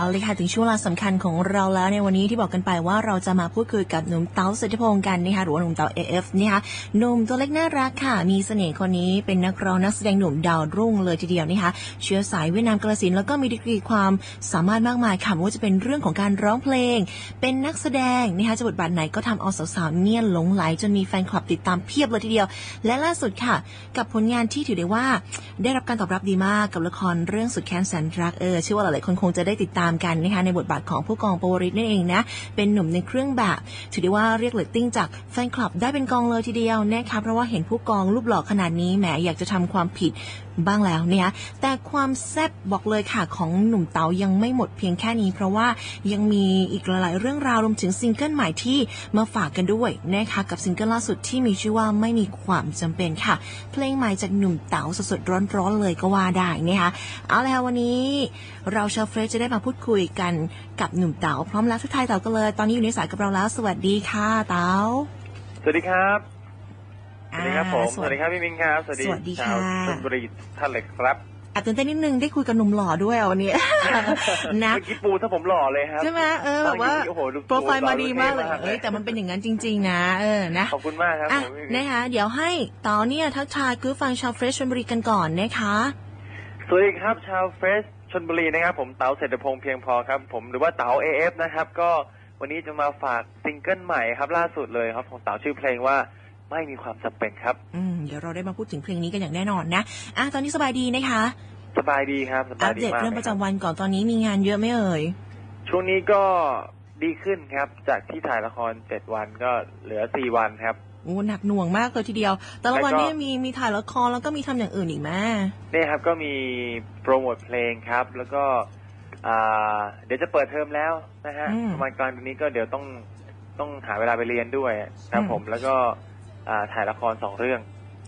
เอาเลยค่ะถึงช่วงเวลาสำคัญของเราแล้วในวันนี้ที่บอกกันไปว่าเราจะมาพูดคุยกับหนุ่มเต๋าสุธิพงศ์กันนะคะหรือว่าหนุ่มเต๋า AF นะคะหนุ่มตัวเล็กน่ารักค่ะ มีเสน่ห์คนนี้เป็นนักร้องนักแสดงหนุ่มดาวรุ่งเลยทีเดียวนะคะเชื้อสายเวียดนามกระสินแล้วก็มีดีกรีความสามารถมากมายค่ะไม่ว่าจะเป็นเรื่องของการร้องเพลง เป็นนักแสดงนะคะจะบทบาทไหนก็ทำเอาสาวๆเนี่ยหลงไหลจนมีแฟนคลับติดตามเพียบเลยทีเดียว และล่าสุดค่ะ กับผลงานที่ถือได้ว่า ได้รับการตอบรับดีมากกับละครเรื่องสุดแค้นแสนรักเออเชื่อว่าหลายๆคนคงจะได้ติดตามกันนะคะในบทบาทของผู้กองปวริศนั่นเองนะเป็นหนุ่มในเครื่องแบบถือได้ว่าเรียกเลตติ้งจากแฟนคลับได้เป็นกองเลยทีเดียวนะคะเพราะว่าเห็นผู้กองรูปหล่อขนาดนี้แหมอยากจะทำความผิดบ้างแล้วเนี่ยแต่ความแซ่บบอกเลยค่ะของหนุ่มเต๋ายังไม่หมดเพียงแค่นี้ เพราะว่ายังมีอีกหลายๆเรื่องราวรวมถึงซิงเกิลใหม่ที่มาฝากกันด้วยนะคะกับซิงเกิลล่าสุดที่มีชื่อว่าไม่มีความจำเป็นค่ะ เพลงใหม่จากหนุ่มเต๋าสดๆร้อนๆเลยก็ว่าได้นะคะเอาละค่ะวันนี้เราชาวเฟรชจะได้มาพูดคุยกันกับหนุ่มเต๋าพร้อมแล้วทักทายเต๋ากันเลย ตอนนี้อยู่ในสายกับเราแล้ว สวัสดีค่ะเต๋าสวัสดีครับ สวัสดีครับผมอ่าสวัสดีครับพี่มิงครับสวัสดีสวัสดีชาวค่ะชลบุรีท่านเลยครับอะตื่นเต้นนิดนึงได้คุยกับหนุ่มหล่อด้วยอะวันนี้นะเมื่อกี้ปูถ้าผมหล่อเลยครับใช่ไหมเออแบบว่าโอ้โหดูโปรไฟล์มาดีมากเลยท่เอ้ยแต่มันเป็นอย่างนั้นจริง ๆ นะเออนะขอบคุณมากครับอะผมพี่มิงนะคะเดี๋ยวให้เต๋าเนี่ยทักทายคือฟังชาวเฟรชชลบุรีกันก่อนนะคะสวัสดีครับชาวเฟสชลบุรีนะครับ ผมเต๋าเศรษฐพงษ์เพียงพอครับ ผมหรือว่าเต๋า AF นะครับ ก็วันนี้จะมาฝากซิงเกิลใหม่ครับ ล่าสุดเลยครับของเต๋าชื่อเพลงว่า ไม่มีความจำเป็นครับ อืมเดี๋ยวเราได้มาพูดถึงเพลงนี้กันอย่างแน่นอนนะอะตอนนี้สบายดีนะคะ สบายดีครับสบาอัยปดีเดตมากเรื่องเลปยระครับจำวันก่อนตอนนี้มีงานเยอะไหมเอ่ยช่วงนี้ก็ดีขึ้นครับ จากที่ถ่ายละครเจ็ดวันก็เหลือสี่วันครับโอ้หนักหน่วงมากเลยทีเดียว แต่ละวันแล้วก็เนี่ยมีมีถ่ายละครแล้วก็มีทำอย่างอื่นอีกไหมเนี่ยครับก็มีโปรโมทเพลงครับ แล้วก็อ่าเดี๋ยวจะเปิดเทอมแล้วนะฮะประมาณกลางเดือนนี้ก็เดี๋ยวต้องต้องหาเวลาไปเรียนด้วยครับผมแล้วก็อ่า ถ่ายละครสองเรื่อง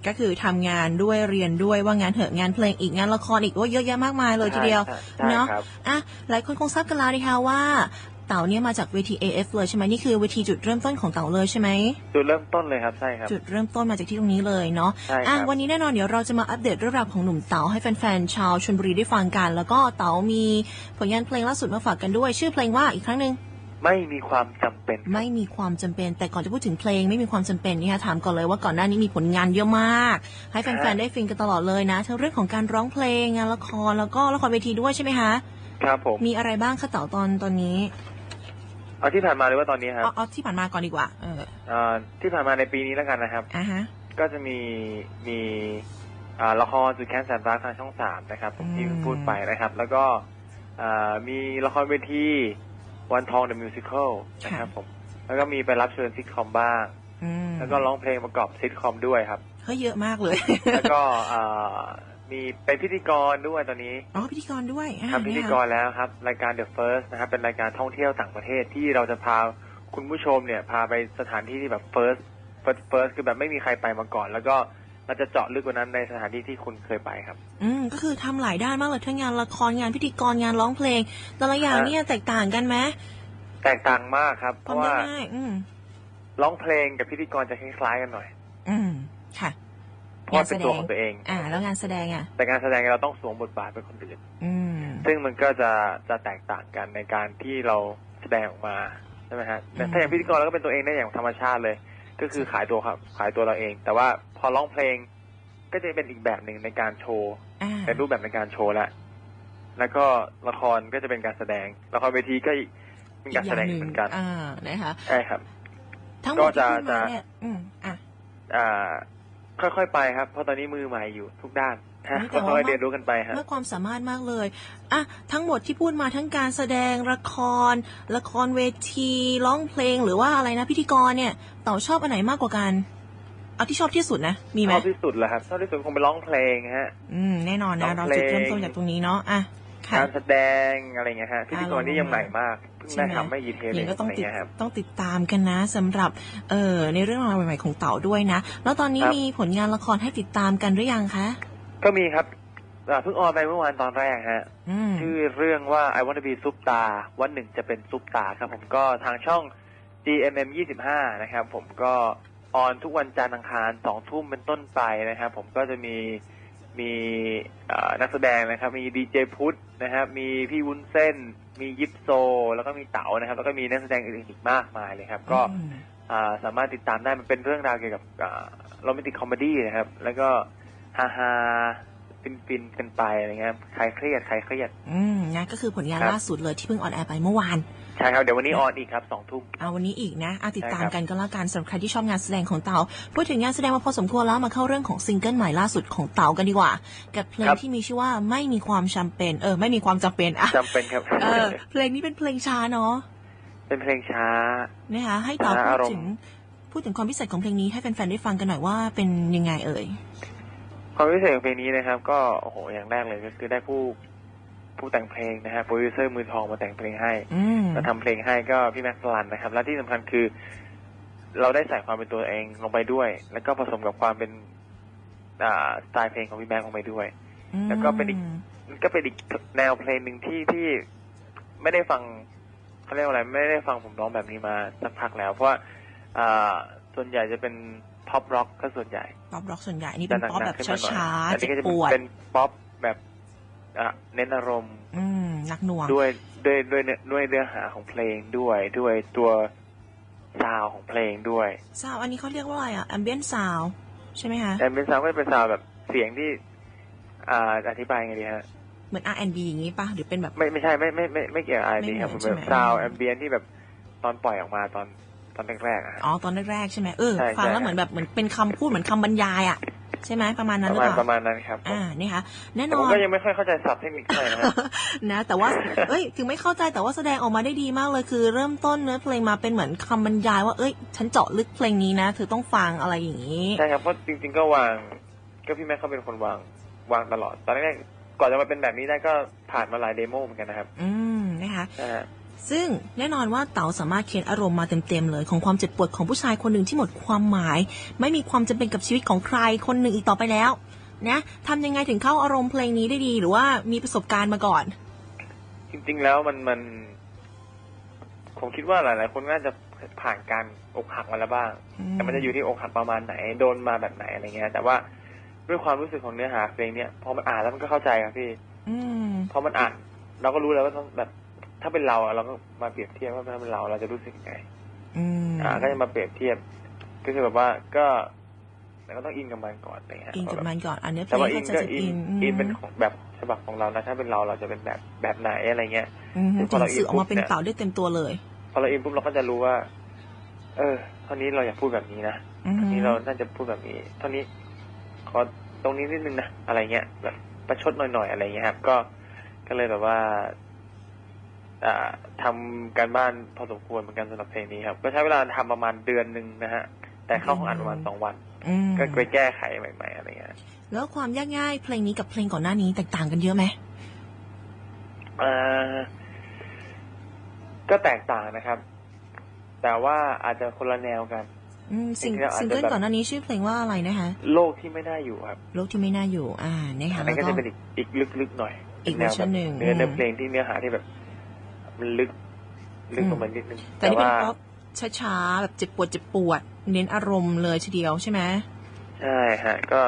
ก็คือทำงานด้วยเรียนด้วยว่างานเหอะงานเพลงอีกงานละครอีกโอ้เยอะแยะมากมายเลยทีเดียวใช่ใช่เนาะครับอะหลายคนคงทราบกันแล้วนะคะว่าเต๋าเนี่ยมาจากเวที AF เลยใช่ไหมนี่คือเวทีจุดเริ่มต้นของเต๋าเลยใช่ไหมจุดเริ่มต้นเลยครับใช่ครับจุดเริ่มต้นมาจากที่ตรงนี้เลยเนาะใช่ครับอะวันนี้แน่นอนเดี๋ยวเราจะมาอัปเดตเรื่องราวของหนุ่มเต๋าให้แฟนๆชาวชลบุรีได้ฟังกัน แล้วก็เต๋ามีผลงานเพลงล่าสุดมาฝากกันด้วย ชื่อเพลงว่าอีกครั้งหนึ่ง ไม่มีความจำเป็น ไม่มีความจำเป็น แต่ก่อนจะพูดถึงเพลงไม่มีความจำเป็นนี่ค่ะถามก่อนเลยว่าก่อนหน้านี้มีผลงานเยอะมาก ให้แฟนๆได้ฟินกันตลอดเลยนะทั้งเรื่องของการร้องเพลงงานละครแล้วก็ละครเวทีด้วยใช่ไหมคะครับผมมีอะไรบ้างคะเต๋าตอนตอนนี้เอาที่ผ่านมาหรือว่าตอนนี้ครับเอาเอาที่ผ่านมาก่อนดีกว่า เอออ่าที่ผ่านมาในปีนี้แล้วกันนะครับอะฮะก็จะมีมีอ่าละครสุดแค้นแสนรักทางช่องสามนะครับผมที่อืมพูดไปนะครับ แล้วก็อ่ามีละครเวที วันทองเดอะมิวสิควลนะครับผม แล้วก็มีไปรับเชิญซิทคอมบ้างอืมแล้วก็ร้องเพลงประกอบซิทคอมด้วยครับเฮ้ยเยอะมากเลย แล้วก็อ่ามีเป็นพิธีกรด้วยตอนนี้ อ๋อพิธีกรด้วยอ่าทำพิธีกรแล้วครับ รายการ The First นะครับ เป็นรายการท่องเที่ยวต่างประเทศที่เราจะพาคุณผู้ชมเนี่ย พาไปสถานที่ที่แบบ first first first คือแบบไม่มีใครไปมาก่อน แล้วก็ เราจะเจาะลึกกว่านั้นในสถานที่ที่คุณเคยไปครับ อืมก็คือทำหลายด้านมากเลยทั้งงานละครงานพิธีกรงานร้องเพลง แต่ละอย่างฮะเนี่ยแตกต่างกันไหมแตกต่างมากครับ เพความราะว่าง่ายๆอืมร้องเพลงกับพิธีกรจะคล้ายๆกันหน่อย อืมค่ะเพราะว่าเป็นตัวของตัวเอง อ่า แล้วงานแสดงอะ แต่การแสดงเราต้องสวมบทบาทเป็นคนอื่นอืมซึ่งมันก็จะจะแตกต่างกันในการที่เราแสดงออกมาใช่ไหมฮะแต่ถ้าอย่างพิธีกรเราก็เป็นตัวเองได้อย่างธรรมชาติเลย ก็คือขายตัวครับ ขายตัวเราเอง แต่ว่าพอร้องเพลงก็จะเป็นอีกแบบหนึ่งในการโชว์อ่าเป็นรูปแบบในการโชว์แล้วแล้วก็ละครก็จะเป็นการแสดง ละครเวทีก็อีกเป็นการแสดงอีกเหมือนกันอ่านะคะใช่ครับ ทั้งหมก็ดที่จะพูดมาจะเนี่ยอืมอะอ่า ค่อยๆไปครับ เพราะตอนนี้มือใหม่อยู่ทุกด้านฮะแต่ก็ว่า ค่อยๆเรียนรู้กันไปฮะ มากความสามารถมากเลยอะทั้งหมดที่พูดมาทั้งการแสดงละคร ละครเวทีร้องเพลงหรือว่าอะไรนะพิธีกรเนี่ยเต๋าชอบอันไหนมากกว่ากัน เอาที่ชอบที่สุดนะมีไหมชอบที่สุดแหละครับชอบที่สุดคงเป็นร้องเพลงฮะ อืมแน่นอนนะ ร้เราองเพลง จุดเริ่มต้นจากตรงนี้เนาะอะค่ะ การแสดงอะไรเงี้ยฮะพิธีกรนี่ยังใหม่มากเพิ่งได้ทำไม่กี่เทปอเอย่างงก็ต้องอะไรติดเงี้ยครับต้องติดตามกันนะสำหรับเอ่อในเรื่องราวใหม่ๆของเต๋าด้วยนะ แล้วตอนนี้ครับมีผลงานละครให้ติดตามกันหรือยังคะก็มีครับอ่าเพิ่งออนไปเมื่อวานตอนแรกฮะอืมชื่อเรื่องว่า I Want to be ซุปตา วันหนึ่งจะเป็นซุปตาครับ ผมก็ทางช่อง GMM 25นะครับ ผมก็ออนทุกวันจันทร์อังคารสองทุ่มเป็นต้นไปนะครับ ผมก็จะมี มีเอ่อนักแสดงนะครับ มีดีเจพุทธนะครับ มีพี่วุ้นเส้น มียิปโซ แล้วก็มีเต๋านะครับ แล้วก็มีนักแสดงอื่นๆอีกมากมายเลยครับ ก็อืมอ่าสามารถติดตามได้มันเป็นเรื่องราวเกี่ยวกับโรแมนติกคอมเมดี้นะครับ แล้วก็ฮาฮาฟินฟินๆกันไปอะไรเงี้ยใครเครียดใครเครียด อืมนะก็คือผลงานครับล่าสุดเลยที่เพิ่งออนแอร์ไปเมื่อวานใช่ครับ เดี๋ยววันนี้ออนอีกครับสองทุ่มเอาวันนี้อีกนะอาติดตามใช่ครับกันก็แล้วกันสำหรับใครที่ชอบงานแสดงของเต๋าพูดถึงงานแสดงมาพอสมควรแล้วมาเข้าเรื่องของซิงเกิลใหม่ล่าสุดของเต๋ากันดีกว่า กับเพลงที่มีชื่อว่าไม่มีความจำเป็นเออไม่มีความจำเป็นอะจำเป็นครับเออเพลงนี้เป็นเพลงช้าเนาะเป็นเพลงช้านะคะให้เต๋าช้าพูอาดรมณ์ถึงพูดถึงความพิเศษของเพลงนี้ให้แฟนๆได้ฟังกันหน่อยว่าเป็นยังไงเอ่ยความพิเศษของเพลงนี้นะครับ ก็โอ้โหอย่างแรกเลยก็คือได้ผู้ ผู้แต่งเพลงนะฮะโปรดิวเซอร์มือทองมาแต่งเพลงให้อืมมาทำเพลงให้ก็พี่แม็กซ์สลันนะครับ และที่สำคัญคือ เราได้ใส่ความเป็นตัวเองลงไปด้วย แล้วก็ผสมกับความเป็นอ่าสไตล์เพลงของพี่แม็กซ์ลงไปด้วย แล้วก็เป็นอีกมันก็เป็นอีกแนวเพลงหนึ่งที่ที่ไม่ได้ฟังเขาเรียกว่าอะไรไม่ได้ฟังผมร้องแบบนี้มาสักพักแล้ว เพราะว่าอ่าส่วนใหญ่จะเป็นพ็อปร็อกก็ส่วนใหญ่ป๊อปร็อกส่วนใหญ่อันนี้เป็นป๊อปแบบขึ้นมหน่อยช้าอัๆนเจ็นี้บก็จะปวดเป็นป๊อปแบบอะ เน้นอารมณ์อืมหนักหน่วงด้วยด้วยด้วยเนื้อด้วยเนื้อหาของเพลงด้วยด้วยตัวซาวของเพลงด้วยซาวอันนี้เขาเรียกว่าอะไรอะ ambient sound ใช่ไหมคะแต่เป็นซาวก็จะเป็นซาวแบบเสียงที่ อ่าอธิบายไงดีฮะเหมือน R&B อย่างนี้ปะหรือเป็นแบบ ไม่ไม่ใช่ไม่ไม่ไม่ไม่เกี่ยวกับอะไรดีครับไม่มันเหมือนเป็นใช่ไหมซาวแอมเบียนที่แบบตอนปล่อยออกมาตอนตอนแรกๆอะฮะอ๋อตอนแรกๆใช่ไหมเออใช่ฟังใช่แล้วเหมือนแบบเหมือนเป็นคำพูดเหมือนคำบรรยายอะ ใช่ไหมประมาณปนั้นหระรือมาณเปล่าประมาณนั้นครับผมอ่านี่คะแน่แต่นผอมนก็ยังไม่ค่อยเข้าใจศัพท์เทคนิคเท่าไหร่นะฮะนะ แต่ว่าเอ้ยถึงไม่เข้าใจแต่ว่าแสดงออกมาได้ดีมากเลยคือ เริ่มต้นเนื้อเพลงมาเป็นเหมือนคำบรรยายว่าเอ้ย ฉันเจาะลึกเพลงนี้นะเธอต้องฟังอะไรอย่างนี้ใช่ครับเพราะจริง ๆ ก็วาง ก็พี่แม่เขาเป็นคนวางวางตลอดตอนแรกๆก่อนจะมาเป็นแบบนี้ได้ก็ผ่านมาหลายเดโมเหมือนกันนะครับ อืมนะคะนะฮะ ซึ่งแน่นอนว่าเต๋าสามารถเขียนอารมณ์มาเต็มๆเลย ของความเจ็บปวดของผู้ชายคนหนึ่งที่หมดความหมาย ไม่มีความจำเป็นกับชีวิตของใครคนหนึ่งอีกต่อไปแล้ว นะทำยังไงถึงเข้าอารมณ์เพลงนี้ได้ดี หรือว่ามีประสบการณ์มาก่อน จริงๆแล้วมันมันผมคิดว่าหลาย ๆ คนน่าจะผ่านการอกหักมาแล้วบ้าง แต่มันจะอยู่ที่อกหักประมาณไหน โดนมาแบบไหนอะไรเงี้ย แต่ว่าด้วยความรู้สึกของเนื้อหาเพลงเนี้ยพอมันอ่านแล้วมันก็เข้าใจครับพี่อืมพอมันอ่าน เราก็รู้แล้วว่าต้องแบบ ถ้าเป็นเราอะเราก็มาเปรียบเทียบว่าถ้าเป็นเราเราจะรู้สึกยังไงอืมอ่าก็จะมาเปรียบเทียบ ก็คือแบบว่าก็แต่ก็ต้องอินกับมันก่อนอะไรเงี้ยอินกับมันก่อนอันเนี้ยเพลแต่งว่าอิก็นจะก็จะอิอินนอินเป็นของแบบฉบับของเรานะถ้าเป็นเราเราจะเป็นแบบแบบไหนอะไรเงี้ยอืมพถึองเราอินสื่อออกมาเป็นปุ๊บเนี่ยเต่าได้เต็มตัวเลย พอเราอินปุ๊บเราก็จะรู้ว่า เออเท่านี้เราอยากพูดแบบนี้นะอืมนี่เราน่าจะพูดแบบนี้ เท่านี้ขอตรงนี้นิดนึงนะอะไรเงี้ยแบบประชดหน่อยๆอะไรเงี้ยครับก็ก็เลยแบบว่า อ่าทำการบ้านพอสมควรเหมือนกันสำหรับเพลงนี้ครับ ก็ใช้เวลาทำประมาณเดือนหนึ่งนะฮะ แต่เข้าห้องอัดประมาณสองวันอืมก็ไปแก้ไขใหม่ ๆ อะไรเงี้ย แล้วความยากง่ายเพลงนี้กับเพลงก่อนหน้านี้แตกต่างกันเยอะไหมอ่าก็แตกต่างนะครับ แต่ว่าอาจจะคนละแนวกันอืมซิงจริงๆแล้วอาจจะซิงเกิลแบบก่อนหน้านี้ชื่อเพลงว่าอะไรนะคะ โลกที่ไม่น่าอยู่ครับ โลกที่ไม่น่าอยู่ อ่านะคะอันแล้นั้วนก็ก็จะเป็นอีกอีกลึกๆหน่อย อีกเวอร์ชันหนึ่งเนื้ออืมเนื้อเพลงที่เนื้อหาที่แบบ มันลึก ลึกอืมลงไปนิดนึงแต่นี่เป็นว่าป๊อปช้าๆแบบเจ็บปวดเจ็บปวด เน้นอารมณ์เลยทีเดียวใช่ไหมใช่ฮะ ก็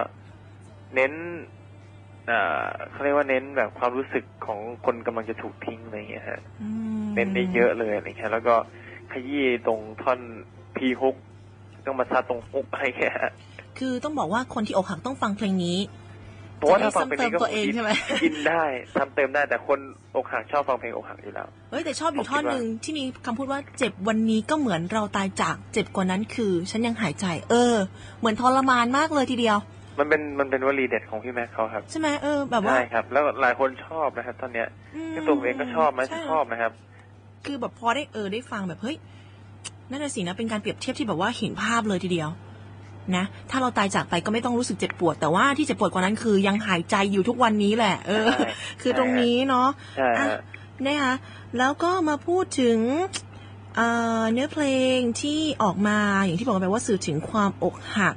เน้นอ่าเขาเรียกว่าเน้นแบบความรู้สึกของคนกำลังจะถูกทิ้งอะไรอย่างเงี้ยฮะอืมเน้นได้เยอะเลยอะไรเงี้ยแล้วก็ขยี้ตรงท่อนพีฮุกต้องมาซัดตรงฮุกอะไรเงี้ยฮะคือต้องบอกว่าคนที่อกหักต้องฟังเพลงนี้เพ ราะว่าถ้าฟังเพลงนี้ก็จะได้ซ้ำเติมตัวเองใช่ไหมอินได้ทำเติมได้แต่คนอกหักชอบฟังเพลงอกหักอยู่แล้วเฮ้ยแต่ชอบอยู่ผมคิดท่อนหนึ่งที่มีคำพูดว่าเจ็บวันนี้ก็เหมือนเราตายจากเจ็บกว่านั้นคือ ฉันยังหายใจ เออ เหมือนทรมานมากเลยทีเดียว มันเป็นมันเป็นวลีเด็ดของพี่แม็กเขาครับ ใช่ไหมเออแบบว่าใช่ครับ แล้วหลายคนชอบนะครับท่อนเนี้ยอืมซึ่งตัวผมเองก็ชอบไหมใช่ชอบนะครับ คือแบบพอได้เออได้ฟังแบบเฮ้ยนั่นน่ะสินะเป็นการเปรียบเทียบที่แบบว่าเห็นภาพเลยทีเดียว นะถ้าเราตายจากไปก็ไม่ต้องรู้สึกเจ็บปวด แต่ว่าที่เจ็บปวดกว่านั้นคือยังหายใจอยู่ทุกวันนี้แหละ เออใช่คือตรงนี้เนาะใช่ฮะนะคะแล้วก็มาพูดถึงเอ่อเนื้อเพลงที่ออกมาอย่างที่บอกไปว่าสื่อถึงความอกหัก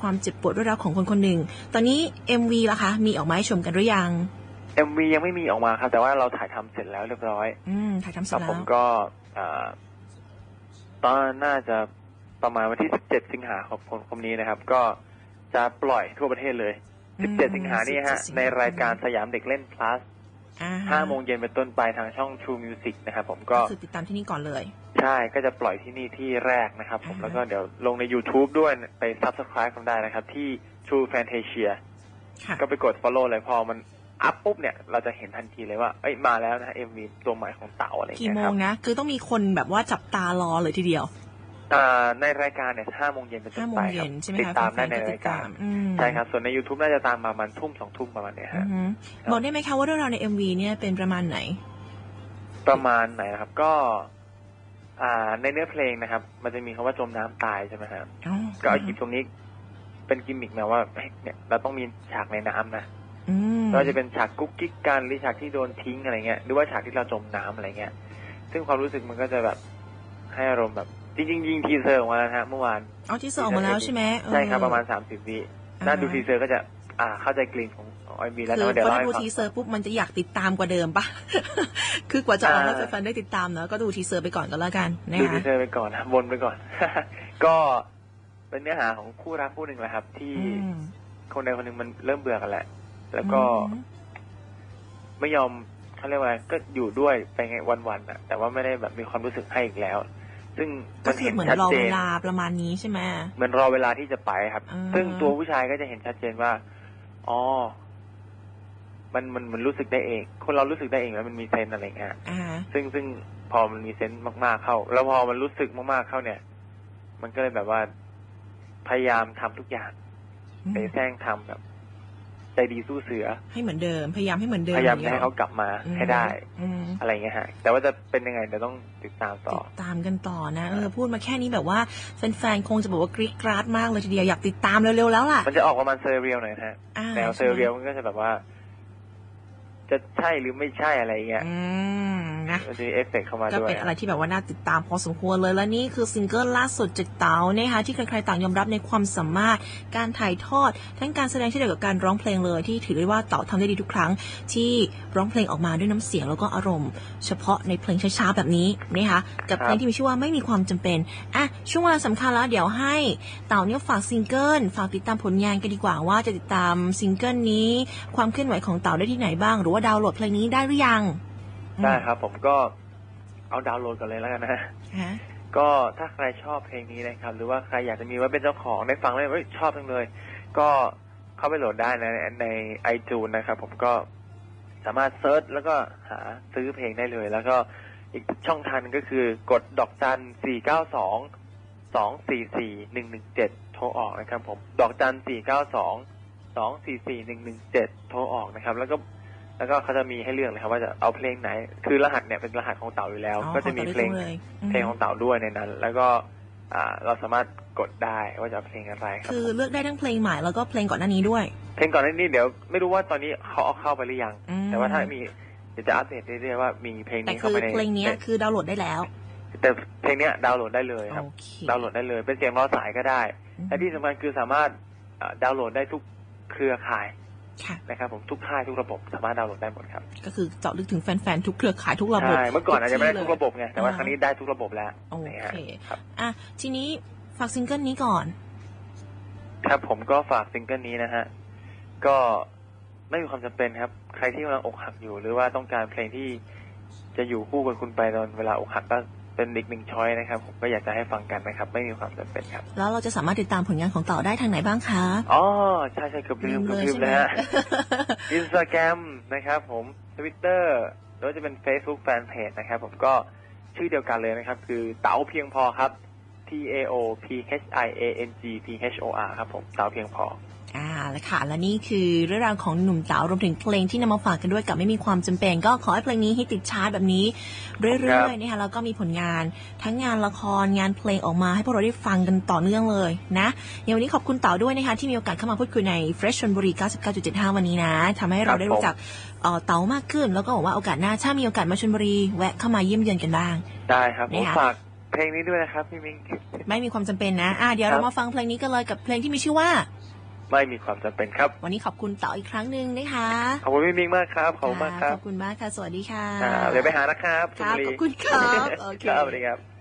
ความเจ็บปวดด้วยรักของคนคนหนึ่ง ตอนนี้ MV ล่ะคะ มีออกมาให้ชมกันหรือยังเอ็มวียังไม่มีออกมาครับ แต่ว่าเราถ่ายทำเสร็จแล้วเรียบร้อย อืมถ่ายทำเสคร็รัจบแล้ผวมก็อ่าตอนน่าจะ ประมาณวันที่ 17 สิงหาคมคมนี้นะครับ ก็จะปล่อยทั่วประเทศเลยอืม17 สิงหานี่ฮะ17สิงหาในรายการสยามเด็กเล่น plus อ่าฮะ5โมงเย็นเป็นต้นไปทางช่อง True Music นะครับผมก็ก็คือติดตามที่นี่ก่อนเลย ใช่ก็จะปล่อยที่นี่ที่แรกนะครับผมอ่าฮะแล้วก็เดี๋ยวลงใน YouTube ด้วยไป Subscribe กันได้นะครับ ที่ True Fantasia ค่ะก็ไปกด follow เลยพอมันอัพปุ๊บเนี่ยเราจะเห็นทันทีเลยว่าเอ้ยมาแล้วนะ MV ตัวใหม่ของเต๋าอะไรอย่างกี่เงี้ยโมครังบนะ คือต้องมีคนแบบว่าจับตารอเลยทีเดียวอ่า ในรายการเนี่ย5โมงเย็นเป็นต้ห้านโมไปงคเย็รับนใช่ไหมติดคะตามได้แฟในๆก็ติราดยกาตารมอืมใช่ครับ ส่วนใน YouTube น่าจะตามมาประมันทุ่มสองทุ่มประมาณเนี้ยอืฮะอฮึบอกได้ไหมคะว่าเรื่องราวใน MV เนี่ยเป็นประมาณไหน ประมาณไหนนะครับ ก็อ่าในเนื้อเพลงนะครับ มันจะมีคำว่าจมน้ำตายใช่ไหมครับอ๋อก็เอาหยิบตรงนี้เป็นกิมมิกมาว่าเฮ้ยเนี่ยเราต้องมีฉากในน้ำนะอืมเราจะเป็นฉากกุ๊กกิ๊กกันหรือฉากที่โดนทิ้งอะไรเงี้ยหรือว่าฉากที่เราจมน้ำอะไรเงี้ย ซึ่งความรู้สึกมันก็จะแบบให้อารมณ์แบบ จริงๆยิงทีเซอร์ออกมาแล้วนะฮะเมื่อวานเอาที่สออกมาแล้วใช่ไหมเออ ใช่ครับประมาณสามสิบวิอ่าถ้าดูทีเซอร์ก็จะ อ่า เข้าใจกลิ่นของของไอบีแล้วคือนะเดี๋ยวพอเล่าได้ให้ดูฟัง ทีเซอร์ปุ๊บมันจะอยากติดตามกว่าเดิมปะ คือกว่าจะออกให้อ่าแฟนๆได้ติดตามเนอะก็ดูทีเซอร์ไปก่อนก็แล้วกันนะดูคะ ทีเซอร์ไปก่อนนะวนไปก่อน ก็เป็นเนื้อหาของคู่รักคู่หนึ่งแหละครับ ที่อืมคนใดคนหนึ่งมันเริ่มเบื่อกันแหละ แล้วก็อืมไม่ยอมเขาเรียกว่าอะไรก็อยู่ด้วยไปไงวันๆอะแต่ว่าไม่ได้แบบมีความรู้สึกให้อีกแล้ว ซึ่งก็มันคือเห็นเหมือนชัดรอเจเวนลาประมาณนี้ใช่ไหมเหมือนรอเวลาที่จะไปครับอ่าซึ่งตัวผู้ชายก็จะเห็นชัดเจนว่าอ๋อมันมันมันรู้สึกได้เอง คนเรารู้สึกได้เองแล้วมันมีเซนส์อะไรเงี้ยอ่าซึ่งซึ่งพอมันมีเซนส์มากๆเข้า แล้วพอมันรู้สึกมากๆเข้าเนี่ย มันก็เลยแบบว่าพยายามทำทุกอย่างอืมไปแซงทำแบบใจ ดีสู้เสือ ให้เหมือนเดิม พยายามให้เหมือนเดิมพยายามองให้งี้เขากลับมาอืมให้ได้อืมอะไรเงี้ยฮะแต่ว่าจะเป็นยังไงเดี๋ยวต้องติดตามต่อ ติดตามกันต่อนะเออพูดมาแค่นี้แบบว่าแฟนๆคงจะบอกว่ากรี๊ดกราดมากเลยทีเดียวอยากติดตามเร็วๆแล้วล่ะ มันจะออกประมาณเซอร์เรียลหน่อยนะฮะอ่าแนวเซอร์เรียลมันก็จะแบบว่า จะใช่หรือไม่ใช่อะไรเงี้ยอื จะมีเอฟเฟกเข้ามาด้วยเป็นอะไรที่แบบว่าน่าติดตามพอสมควรเลยและนี่คือซิงเกิลล่าสุดจากเต๋านะคะที่ใครๆต่างยอมรับในความสามารถการถ่ายทอด ทั้งการแสดงเช่นเดียวกับการร้องเพลงเลย ที่ถือได้ว่าเต๋าทำได้ดีทุกครั้ง ที่ร้องเพลงออกมาด้วยน้ำเสียงแล้วก็อารมณ์ เฉพาะในเพลงช้าๆแบบนี้นะคะกับเพลงที่มีชื่อว่าไม่มีความจำเป็นอะช่วงเวลาสำคัญแล้วเดี๋ยวให้เต๋าเนี่ยฝากซิงเกิลฝากติดตามผลงานกันดีกว่าว่าจะติดตามซิงเกิลนี้ ความเคลื่อนไหวของเต๋าได้ที่ไหนบ้าง หรือว่าดาวน์โหลดเพลงนี้ได้หรือยัง ได้ครับ ผมก็เอาดาวน์โหลดกันเลยแล้วกันนะ ฮะ ก็ถ้าใครชอบเพลงนี้นะครับ หรือว่าใครอยากจะมีไว้เป็นเจ้าของได้ฟังแล้วเฮ้ยชอบจังเลย ก็เข้าไปโหลดได้นะในในไอจูนนะครับ ผมก็สามารถเซิร์ชแล้วก็หาซื้อเพลงได้เลย แล้วก็อีกช่องทางหนึงก็คือกดดอกจันสี่เก้าสองสองสี่สี่หนึ่งหนึ่งเจ็ดโทรออกนะครับ ผมดอกจันสี่เก้าสองสองสี่สี่หนึ่งหนึ่งเจ็ดโทรออกนะครับ แล้วก็ แล้วก็เขาจะมีให้เลือกเลยครับว่าจะเอาเพลงไหน คือรหัสเนี่ยเป็นรหัสของเต่าอยู่แล้วอ๋อก็จะมีเพลงขอตัวได้ตรงเลยอืมเพลงของเต่าด้วยในนั้น แล้วก็อ่าเราสามารถกดได้ว่าจะเอาเพลงอะไรครับคือเลือกได้ทั้งเพลงใหม่แล้วก็เพลงก่อนหน้านี้ด้วย เพลงก่อนหน้านี้เดี๋ยวไม่รู้ว่าตอนนี้เขาเอาเข้าไปหรือยังอืมแต่ว่าถ้ามีเดี๋ยวจะอัปเดตเรื่อยๆว่ามีเพลงแต่นี้คืเข้าอไปในเพลงเนี้ยในคือดาวน์โหลดได้แล้ว แต่เพลงเนี้ยดาวน์โหลดได้เลยครับโอเคดาวน์โหลดได้เลยเป็นเสียงล้อสายก็ได้และที่สำคัญคือสามารถอ่าดาวน์โหลดได้ทุกเครือข่ายค่ะ นะครับผมทุกค่ายทุกระบบสามารถดาวน์โหลดได้หมดครับ ก็คือเจาะลึกถึงแฟนๆ ทุกเครือข่ายทุกระบบใช่เมื่อก่อนอาจจะไม่ได้ทุกที่เลยระบบไงแต่ว่าอ่าครั้งนี้ได้ทุกระบบแล้วโอเคนะฮะครับอะทีนี้ฝากซิงเกิลนี้ก่อน ครับผมก็ฝากซิงเกิลนี้นะฮะก็ไม่มีความจำเป็นครับ ใครที่กำลังอกหักอยู่ หรือว่าต้องการเพลงที่จะอยู่คู่กับคุณไปตอนเวลาอกหักก็ เป็นอีกหนึ่งช้อยนะครับ ผมก็อยากจะให้ฟังกันนะครับ ไม่มีความจำเป็นครับ แล้วเราจะสามารถติดตามผลงานของเต่าได้ทางไหนบ้างคะ อ๋อ ใช่ใช่เกือบลืมเกือบลืมใช่เลยไหมฮะอินสตาแกรมนะครับผมทวิตเตอร์หรือว่าจะเป็น Facebook Fanpage นะครับ ผมก็ชื่อเดียวกันเลยนะครับ คือเต๋าเพียงพอครับ T A O P H I A N G P H O R ครับผมเต๋าเพียงพอ อ่าแล้วค่ะ และนี่คือเรื่องราวของหนุ่มเต๋ารวมถึงเพลงที่นำมาฝากกันด้วยกับไม่มีความจำเป็น ก็ขอให้เพลงนี้ให้ติดชาร์ตแบบนี้ เรื่อยๆนะคะแล้วก็มีผลงานทั้งงานละครงานเพลงออกมาให้พวกเราได้ฟังกันต่อเนื่องเลยนะอย่างวันนี้ขอบคุณเต๋าด้วยนะคะที่มีโอกาสเข้ามาพูดคุยใน Fresh ชนบุรี 99.75 วันนี้นะทำให้เราได้รู้จักเอ่อเต๋ามากขึ้น แล้วก็บอกว่าโอกาสหน้าถ้ามีโอกาสมาชนบุรีแวะเข้ามาเยี่ยมเยือนกันบ้าง ได้ครับผมนะคะฝากเพลงนี้ด้วยนะครับพี่มิงไม่มีความจำเป็นนะอะเดี๋ยวครัเราบมาฟังเพลงนี้กันเลยกับเพลงที่มีชื่อว่า ไม่มีความจำเป็นครับ วันนี้ขอบคุณเต๋าอีกครั้งหนึ่งนะคะขอบคุณพี่มิงมากครับขอบคุณมากคค่ะรับขอบคุณมากค่ะสวัสดีค่ะอ่าเดี๋ยวไปหานะครับชลค่ะบุรีขอบคุณครับโอเคครับสวัสดีครับ